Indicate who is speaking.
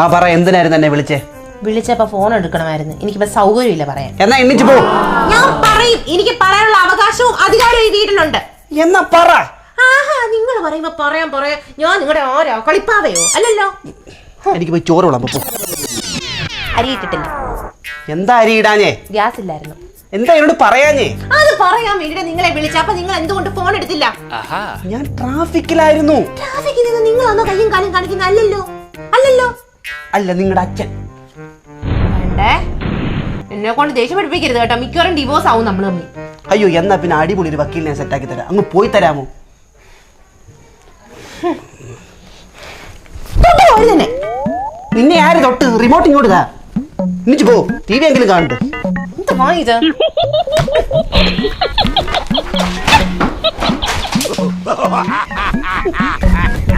Speaker 1: ആ പറ എന്തിനായിരുന്നു എന്നെ വിളിച്ചേ?
Speaker 2: വിളിച്ചപ്പോ ഫോൺ എടുക്കണമായിരുന്നു. എനിക്കിപ്പോ സൗകര്യമില്ല പറയാൻ.
Speaker 1: എന്നാ എണ്ണിച്ചു പോ.
Speaker 2: ഞാൻ പറയും. എനിക്ക് പറയാനുള്ള അവകാശവും അധികാരവും ഈ വീട്ടിലുണ്ട്
Speaker 1: എന്നാ പറ.
Speaker 2: ആഹാ നിങ്ങൾ പറയുമ്പോ പറയാൻ പറയാം. ഞാൻ നിങ്ങളുടെ ആരോ? കളിപ്പാവയോ? അല്ലല്ലോ.
Speaker 1: എനിക്ക് പോയി ചോറ് വിളാം പോ
Speaker 2: അരി ഇട്ടിട്ടില്ല
Speaker 1: എന്താ അരി ഇടാഞ്ഞേ?
Speaker 2: ഗ്യാസ് ഇല്ലായിരുന്നു.
Speaker 1: എന്താ എന്നോട് പറയാഞ്ഞേ?
Speaker 2: അത് പറയാൻ വേണ്ടിട്ട് നിങ്ങളെ വിളിച്ച. അപ്പൊ നിങ്ങൾ എന്തുകൊണ്ട് ഫോൺ എടുത്തില്ല?
Speaker 1: ഞാൻ ട്രാഫിക്കിലായിരുന്നു
Speaker 2: ട്രാഫിക്കിൽ നിന്ന് നിങ്ങളാണോ കയ്യും കാലും കാണിക്കുന്ന അല്ലല്ലോ
Speaker 1: അല്ല നിങ്ങളുടെ അച്ഛൻ.
Speaker 2: വേണ്ടേ? എന്നെ കൊണ്ട് ദേഷ്യം പഠിപ്പിക്കരുത് കേട്ടോ. മിക്കവാറും ഡിവോഴ്സ് ആവും നമ്മൾ തമ്മിൽ.
Speaker 1: അയ്യോ എന്നാ പിന്നെ അടിപൊളി ഒരു വക്കീലിനെ സെറ്റാക്കി തരാം. അങ്ങ് പോയി തരാമോ? നിന്നെ. ആര് തൊട്ട്? റിമോട്ട് ഇങ്ങോട്ട് താ. പോ. ടി വി എങ്കിലും കാണണ്ടു
Speaker 2: ha ha ഇത്?